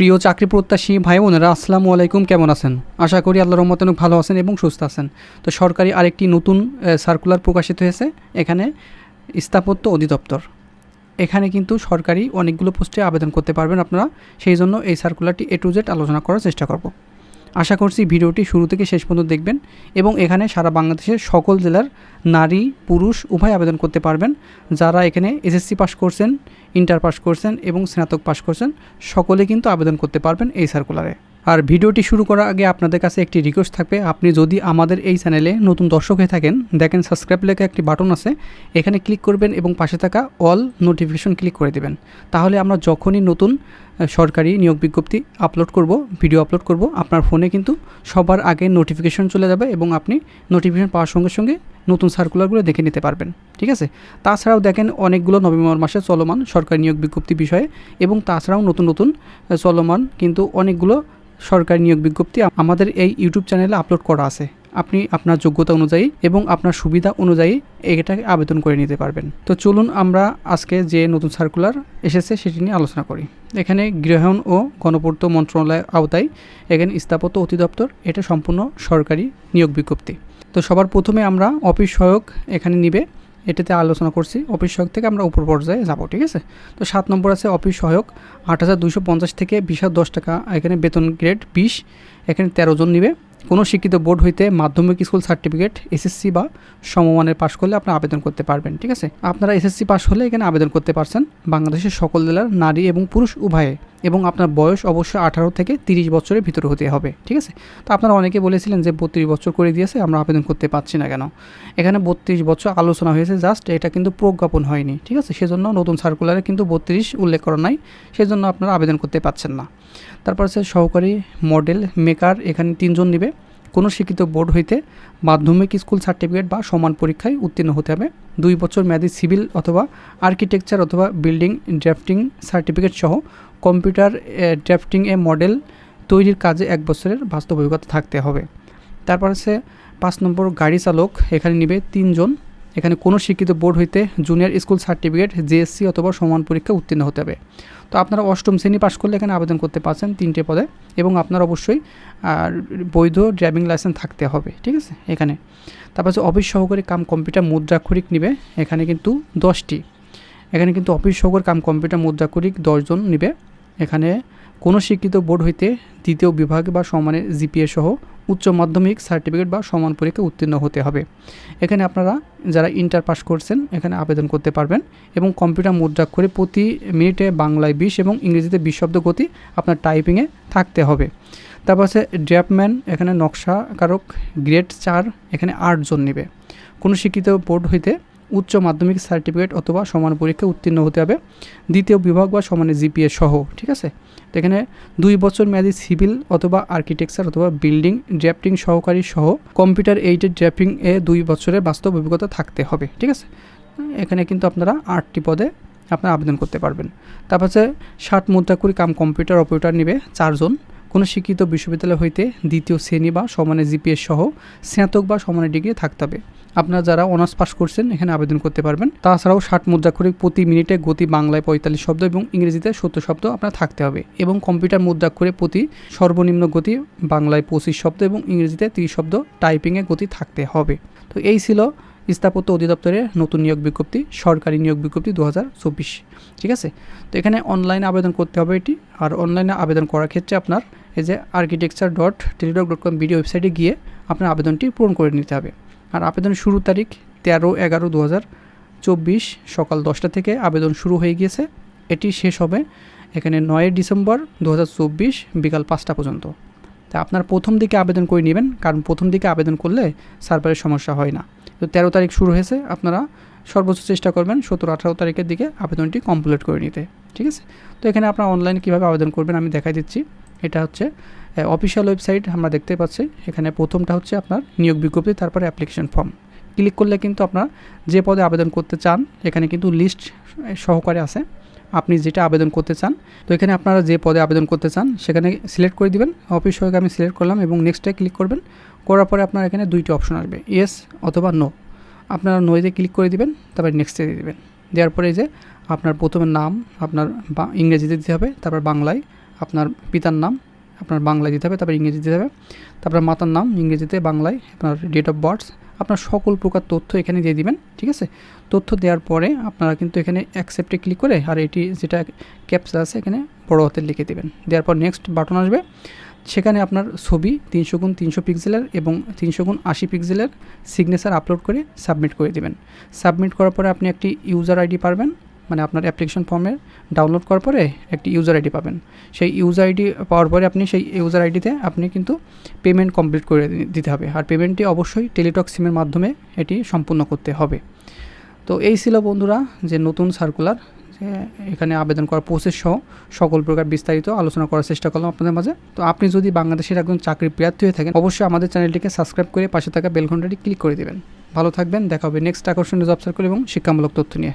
প্রিয় চাকরি প্রত্যাশী ভাই বোনেরা, আসসালামু আলাইকুম। কেমন আছেন? আশা করি আল্লাহ রহমতে অনেক ভালো আছেন এবং সুস্থ আছেন। তো সরকারি আরেকটি নতুন সার্কুলার প্রকাশিত হয়েছে। এখানে স্থাপত্য অধিদপ্তর। এখানে কিন্তু সরকারি অনেকগুলো পোস্টে আবেদন করতে পারবেন আপনারা। সেই জন্য এই সার্কুলারটি এ টু জেড আলোচনা করার চেষ্টা করব। আশা করছি ভিডিওটি শুরু থেকে শেষ পর্যন্ত দেখবেন এবং এখানে সারা বাংলাদেশের সকল জেলার নারী, পুরুষ উভয় আবেদন করতে পারবেন। যারা এখানে এসএসসি পাস করছেন ইন্টার পাস করছেন এবং স্নাতক পাস করছেন, সকলে কিন্তু আবেদন করতে পারবেন এই সার্কুলারে আর ভিডিওটি শুরু করার আগে আপনাদের কাছে একটি রিকোয়েস্ট থাকবে। আপনি যদি আমাদের এই চ্যানেলে নতুন দর্শক হয়ে থাকেন, দেখেন সাবস্ক্রাইব লেখা একটি বাটন আছে, এখানে ক্লিক করবেন এবং পাশে থাকা অল নোটিফিকেশন ক্লিক করে দেবেন। তাহলে আমরা যখনই নতুন সরকারি নিয়োগ বিজ্ঞপ্তি আপলোড করব ভিডিও আপলোড করব, আপনার ফোনে কিন্তু সবার আগে নোটিফিকেশন চলে যাবে এবং আপনি নোটিফিকেশন পাওয়ার সঙ্গে সঙ্গে নতুন সার্কুলারগুলো দেখে নিতে পারবেন। ঠিক আছে? তাছাড়াও দেখেন অনেকগুলো নভেম্বর মাসে চলমান সরকারি নিয়োগ বিজ্ঞপ্তি বিষয়ে এবং তাছাড়াও নতুন নতুন চলমান কিন্তু অনেকগুলো সরকারি নিয়োগ বিজ্ঞপ্তি আমাদের এই ইউটিউব চ্যানেলে আপলোড করা আছে। আপনি আপনার যোগ্যতা অনুযায়ী এবং আপনার সুবিধা অনুযায়ী এটাকে আবেদন করে নিতে পারবেন। তো চলুন আমরা আজকে যে নতুন সার্কুলার এসেছে সেটি নিয়ে আলোচনা করি। এখানে গৃহায়ণ ও গণপূর্ত মন্ত্রণালয়ের আওতায় এখানে স্থাপত্য অধিদপ্তর, এটা সম্পূর্ণ সরকারি নিয়োগ বিজ্ঞপ্তি। তো সবার প্রথমে আমরা অফিস সহায়ক এখানে নিবে। এটাতে আলোচনা করছি। অফিস সহায়ক থেকে আমরা উপর পর্যায়ে যাব, ঠিক আছে? তো সাত নম্বর আছে অফিস সহায়ক। আট হাজার দুশো পঞ্চাশ থেকে বিশ হাজার দশ টাকা। এখানে বেতন গ্রেড বিশ। এখানে তেরো জন নিবে। কোনো শিক্ষিত বোর্ড হইতে মাধ্যমিক স্কুল সার্টিফিকেট, এসএসসি বা সমমানের পাশ করলে আপনি আবেদন করতে পারবেন, ঠিক আছে? আপনারা এসএসসি পাশ হলে এখানে আবেদন করতে পারছেন বাংলাদেশের সকল জেলার নারী এবং পুরুষ উভয়ে এবং আপনার বয়স অবশ্যই আঠারো থেকে তিরিশ বছরের ভিতরে হতে হবে, ঠিক আছে? তো আপনারা অনেকে বলেছিলেন যে বত্রিশ বছর করে দিয়েছে, আমরা আবেদন করতে পারছি না কেন? এখানে বত্রিশ বছর আলোচনা হয়েছে জাস্ট, এটা কিন্তু প্রজ্ঞাপন হয়নি, ঠিক আছে? সেজন্য নতুন সার্কুলারে কিন্তু বত্রিশ উল্লেখ করা নাই, সেজন্য আপনারা আবেদন করতে পারছেন না। তারপর আছে সহকারী মডেল, মেকার, এখানে তিনজন নেবে। কোনো শিক্ষিত বোর্ড হইতে মাধ্যমিক স্কুল সার্টিফিকেট বা সমান পরীক্ষায় উত্তীর্ণ হতে হবে। দুই বছর মেয়াদি সিভিল অথবা আর্কিটেকচার অথবা বিল্ডিং ড্রাফটিং সার্টিফিকেট সহ কম্পিউটার ড্রাফটিং এ মডেল তৈরির কাজে এক বছরের বাস্তব অভিজ্ঞতা থাকতে হবে। তারপর আছে পাঁচ নম্বর গাড়ি চালক, এখানে নিবে তিনজন। এখানে কোনো শিক্ষিত বোর্ড হইতে জুনিয়র স্কুল সার্টিফিকেট জেএসসি অথবা সমান পরীক্ষা উত্তীর্ণ হতে হবে। তো আপনারা অষ্টম শ্রেণি পাশ করলে এখানে আবেদন করতে পারছেন তিনটে পদে এবং আপনার অবশ্যই বৈধ ড্রাইভিং লাইসেন্স থাকতে হবে, ঠিক আছে? এখানে। তারপর হচ্ছে অফিস সহকারী কাম কম্পিউটার মুদ্রাক্ষরিক নিবে, এখানে কিন্তু দশটি। এখানে কিন্তু অফিস সহকারী কাম কম্পিউটার মুদ্রাক্ষরিক দশজন নিবে। এখানে কোনো শিক্ষিত বোর্ড হইতে দ্বিতীয় বিভাগ বা সমানের জিপিএ সহ উচ্চ মাধ্যমিক সার্টিফিকেট বা সমান পরীক্ষা উত্তীর্ণ হতে হবে। এখানে আপনারা যারা ইন্টার পাস করছেন, এখানে আবেদন করতে পারবেন এবং কম্পিউটার মুদ্রাক্ষরে প্রতি মিনিটে বাংলায় বিশ এবং ইংরেজিতে বিশ শব্দ গতি আপনার টাইপিংয়ে থাকতে হবে। তারপর আছে ড্র্যাপম্যান এখানে নকশাকারক, গ্রেড চার, এখানে আটজন নেবে। কোনো শিক্ষিত বোর্ড হইতে উচ্চ মাধ্যমিক সার্টিফিকেট অথবা সমান পরীক্ষা উত্তীর্ণ হতে হবে। দ্বিতীয় বিভাগ বা সমানে জিপিএ সহ, ঠিক আছে? তো এখানে দুই বছর মেয়াদি সিভিল অথবা আর্কিটেকচার অথবা বিল্ডিং ড্রাফটিং সহকারী সহ কম্পিউটার এইডেড ড্রাফটিং এ দুই বছরের বাস্তব অভিজ্ঞতা থাকতে হবে, ঠিক আছে? এখানে কিন্তু আপনারা আটটি পদে আপনারা আবেদন করতে পারবেন। তারপর হচ্ছে ষাট মুদ্রা করে কাম কম্পিউটার অপারেটর নেবে চারজন। কোনো শিক্ষিত বিশ্ববিদ্যালয় হইতে দ্বিতীয় শ্রেণি বা সমানে জিপিএস সহ স্নাতক বা সমানের ডিগ্রি থাকতে হবে। আপনারা যারা অনার্স পাস করছেন, এখানে আবেদন করতে পারবেন। তাছাড়াও ষাট মুদ্রাক্ষরিক প্রতি মিনিটে গতি বাংলায় পঁয়তাল্লিশ শব্দ এবং ইংরেজিতে সত্তর শব্দ আপনার থাকতে হবে এবং কম্পিউটার মুদ্রাক্ষরে প্রতি সর্বনিম্ন গতি বাংলায় পঁচিশ শব্দ এবং ইংরেজিতে তিরিশ শব্দ টাইপিংয়ে গতি থাকতে হবে। তো এই ছিল স্থাপত্য অধিদপ্তরের নতুন নিয়োগ বিজ্ঞপ্তি, সরকারি নিয়োগ বিজ্ঞপ্তি দু হাজার চব্বিশ। ঠিক আছে? তো এখানে অনলাইনে আবেদন করতে হবে এটি। আর অনলাইনে আবেদন করার ক্ষেত্রে আপনার এই যে architecture dot teledoc dot com video ওয়েবসাইটে গিয়ে আপনার আবেদনটি পূরণ করে নিতে হবে। আর আবেদনের শুরুর তারিখ তেরো এগারো দু হাজার চব্বিশ সকাল দশটা থেকে আবেদন শুরু হয়ে গিয়েছে। এটি শেষ হবে এখানে নয় ডিসেম্বর দু হাজার চব্বিশ বিকাল পাঁচটা পর্যন্ত। তা আপনার প্রথম দিকে আবেদন করে নেবেন, কারণ প্রথম দিকে আবেদন করলে সার্ভারের সমস্যা হয় না। তো তেরো তারিখ শুরু হয়েছে, আপনারা সর্বোচ্চ চেষ্টা করবেন সতেরো আঠারো তারিখের দিকে আবেদনটি কমপ্লিট করে নিতে। ঠিক আছে? তো এখানে আপনারা অনলাইনে কীভাবে আবেদন করবেন আমি দেখাই দিচ্ছি। এটা হচ্ছে অফিসিয়াল ওয়েবসাইট আমরা দেখতে পাচ্ছি। এখানে প্রথমটা হচ্ছে আপনার নিয়োগ বিজ্ঞপ্তি, তারপরে অ্যাপ্লিকেশন ফর্ম ক্লিক করলে কিন্তু আপনার যে পদে আবেদন করতে চান, এখানে কিন্তু লিস্ট সহকারে আছে। আপনি যেটা আবেদন করতে চান, তো এখানে আপনারা যে পদে আবেদন করতে চান, সেখানে সিলেক্ট করে দিবেন। অফিস সহায়ক আমি সিলেক্ট করলাম এবং নেক্সটে ক্লিক করবেন। করার পরে আপনার এখানে দুইটি অপশন আসবে ইয়েস অথবা নো আপনারা নোয়েতে ক্লিক করে দিবেন, তারপরে নেক্সটে দিয়ে দেবেন। দেওয়ার পরে যে, আপনার প্রথমে নাম, আপনার ইংরেজিতে দিতে হবে, তারপর বাংলায় আপনার পিতার নাম, আপনার বাংলায় দিতে হবে, তারপর ইংরেজি দিতে হবে। তারপর মাতার নাম, ইংরেজিতে, বাংলায়, আপনার ডেট অফ বার্থ আপনার সকল প্রকার তথ্য এখানে দিয়ে দিবেন, ঠিক আছে? তথ্য দেওয়ার পরে আপনারা কিন্তু এখানে অ্যাকসেপ্টে ক্লিক করে, আর এটি যেটা ক্যাপসা আছে, এখানে বড় হাতে লিখে দেবেন। দেওয়ার পর নেক্সট বাটন আসবে। সেখানে আপনার ছবি তিনশো গুণ তিনশো পিক্সেলের এবং তিনশো গুণ আশি পিক্সেলের সিগনেচার আপলোড করে সাবমিট করে দেবেন। সাবমিট করার পরে আপনি একটি ইউজার আইডি পারবেন। মানে আপনার অ্যাপ্লিকেশন ফর্মে ডাউনলোড করার পরে একটি ইউজার আইডি পাবেন। সেই ইউজার আইডি পাওয়ার পরে আপনি সেই ইউজার আইডিতে আপনি কিন্তু পেমেন্ট কমপ্লিট করে দিতে হবে। আর পেমেন্টটি অবশ্যই টেলিটক সিমের মাধ্যমে এটি সম্পূর্ণ করতে হবে। তো এই ছিল বন্ধুরা যে নতুন সার্কুলার যে এখানে আবেদন করার প্রসেস সহ সকল প্রকার বিস্তারিত আলোচনা করার চেষ্টা করলাম আপনাদের মাঝে। তো আপনি যদি বাংলাদেশের একজন চাকরি প্রার্থী হয়ে থাকেন, অবশ্যই আমাদের চ্যানেলটিকে সাবস্ক্রাইব করে পাশে থাকা বেল ঘন্টাটি ক্লিক করে দেবেন। ভালো থাকবেন, দেখা হবে নেক্সট আকর্ষণীয় জব সার্কুল এবং শিক্ষামূলক তথ্য নিয়ে।